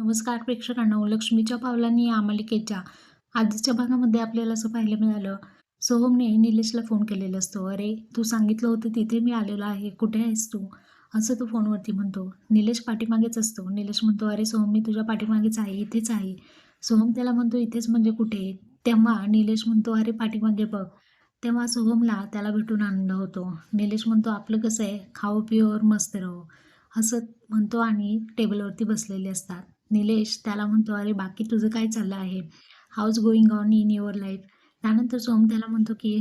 नमस्कार प्रेक्षकांनो लक्ष्मीच्या पावलांनी या मालिकेच्या आधीच्या भागामध्ये आपल्याला असं पाहायला मिळालं. सोहमने निलेशला फोन केलेला असतो. अरे तू सांगितलं होतं तिथे मी आलेलो आहे. कुठे आहेस तू? असं तो फोनवरती म्हणतो. निलेश पाठीमागेच असतो. निलेश म्हणतो अरे सोहम मी तुझ्या पाठीमागेच आहे. इथेच आहे. सोहम त्याला म्हणतो इथेच म्हणजे कुठे? तेव्हा निलेश म्हणतो अरे पाठीमागे बघ. तेव्हा सोहमला त्याला भेटून आनंद होतो. निलेश म्हणतो आपलं कसं आहे? खाओ पिओवर मस्त राहो. असं म्हणतो आणि टेबलवरती बसलेले असतात. निलेश त्याला म्हणतो अरे बाकी तुझं काय चाललं आहे? How's going on in your life त्यानंतर सोहम त्याला म्हणतो की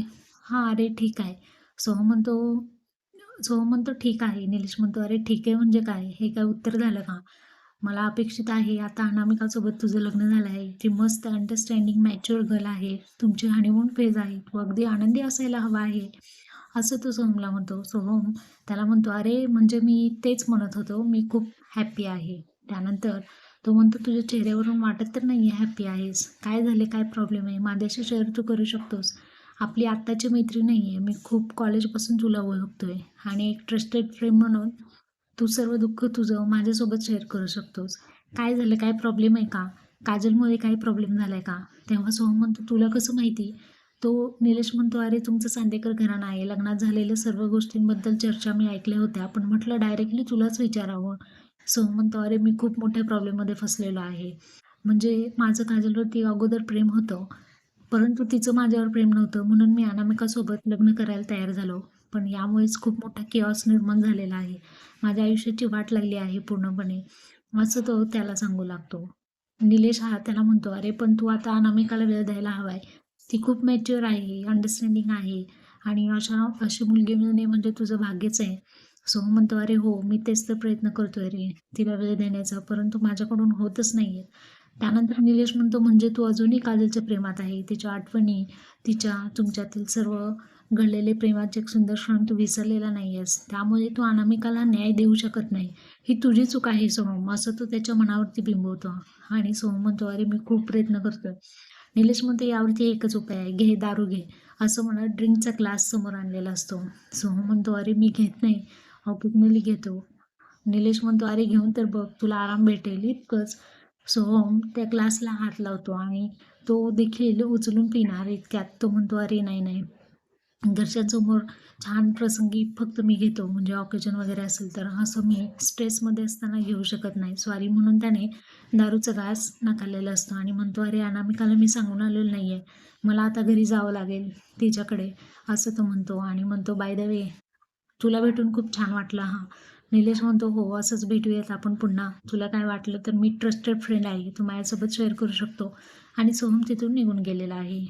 हां अरे ठीक आहे. सोहम म्हणतो सोहम म्हणतो ठीक आहे. निलेश म्हणतो अरे ठीक आहे म्हणजे काय? हे काय उत्तर झालं का? मला अपेक्षित आहे आता अनामिकासोबत तुझं लग्न झालं आहे. ती मस्त अंडरस्टँडिंग मॅच्युअर गर्ल आहे. तुमची हनीमून फेज आहे. तू अगदी आनंदी असायला हवा आहे. असं तो सोहमला म्हणतो. सोहम त्याला म्हणतो अरे म्हणजे मी तेच म्हणत होतो. मी खूप हॅप्पी आहे. त्यानंतर तो म्हणतो तुझ्या चेहऱ्यावरून वाटत तर नाही आहे हॅप्पी आहेस. काय झाले? काय प्रॉब्लेम आहे? माझ्याशी शेअर तू करू शकतोस. आपली आत्ताची मैत्री नाही आहे मी खूप कॉलेजपासून तुला ओळखतो आहे आणि एक ट्रस्टेड फ्रेंड म्हणून तू सर्व दुःख तुझं माझ्यासोबत शेअर करू शकतोस. काय झालं? काय प्रॉब्लेम आहे का? काजलमुळे काही प्रॉब्लेम झाला आहे का? तेव्हा सोहम म्हणतो तुला कसं माहिती? तो निलेश म्हणतो अरे तुमचं सांदेकर घराणं आहे. लग्नात झालेल्या सर्व गोष्टींबद्दल चर्चा मी ऐकल्या होत्या. पण म्हटलं डायरेक्टली तुलाच विचारावं. सो म्हणतो अरे मी खूप मोठ्या प्रॉब्लेममध्ये फसलेलो आहे. म्हणजे माझं काजलवरती अगोदर प्रेम होतं परंतु तिचं माझ्यावर प्रेम नव्हतं. म्हणून मी अनामिकासोबत लग्न करायला तयार झालो. पण यामुळेच खूप मोठा किऑस निर्माण झालेला आहे. माझ्या आयुष्याची वाट लागली आहे पूर्णपणे. असं तो त्याला सांगू लागतो. निलेश हा त्याला म्हणतो अरे पण तू आता अनामिकाला वेळ द्यायला हवा आहे ती खूप मॅच्युअर आहे अंडरस्टँडिंग आहे. आणि अशा अशी मुलगी मिळणे म्हणजे तुझं भाग्यच आहे. सो म्हणतो अरे हो मी तेच तर प्रयत्न करतोय रे. तिला वेळ देण्याचा परंतु माझ्याकडून होतच नाही आहे त्यानंतर निलेश म्हणतो म्हणजे तू अजूनही काजलच्या प्रेमात आहे. तिच्या आठवणी तिच्या तुमच्यातील सर्व घडलेले प्रेमाचे एक सुंदर क्षण तू विसरलेला नाही आहेस त्यामुळे तू अनामिकाला न्याय देऊ शकत नाही. ही तुझी चूक आहे सोहम असं तो त्याच्या मनावरती बिंबवतो. आणि सोहम म्हणतो अरे मी खूप प्रयत्न करतोय. निलेश म्हणतो यावरती एकच उपाय आहे. घे दारू घे. असं म्हणत ड्रिंकचा ग्लास समोर आणलेला असतो. सोहम म्हणतो अरे मी घेत नाही. ऑकेजनली घेतो. निलेश म्हणतो अरे घेऊन तर बघ तुला आराम भेटेल इतकंच. सोहम त्या ग्लासला हात लावतो आणि तो देखील उचलून पिणार इतक्यात तो म्हणतो अरे नाही नाही. घरच्यांसमोर छान प्रसंगी फक्त मी घेतो. म्हणजे ऑकेजन वगैरे असेल तर असं मी स्ट्रेसमध्ये असताना घेऊ शकत नाही. सॉरी म्हणून त्याने दारूचा घास नाकारलेला असतो आणि म्हणतो अरे अनामिकाला मी सांगून आलेलं नाही आहे मला आता घरी जावं लागेल तिच्याकडे. असं तो म्हणतो आणि म्हणतो बाय द वे तुला भेटून खूप छान वाटलं हां. निलेश म्हणतो हो असंच भेटूयात आपण पुन्हा. तुला काय वाटलं तर मी ट्रस्टेड फ्रेंड आहे. तू माझ्यासोबत शेअर करू शकतो. आणि सोहम तिथून निघून गेलेला आहे.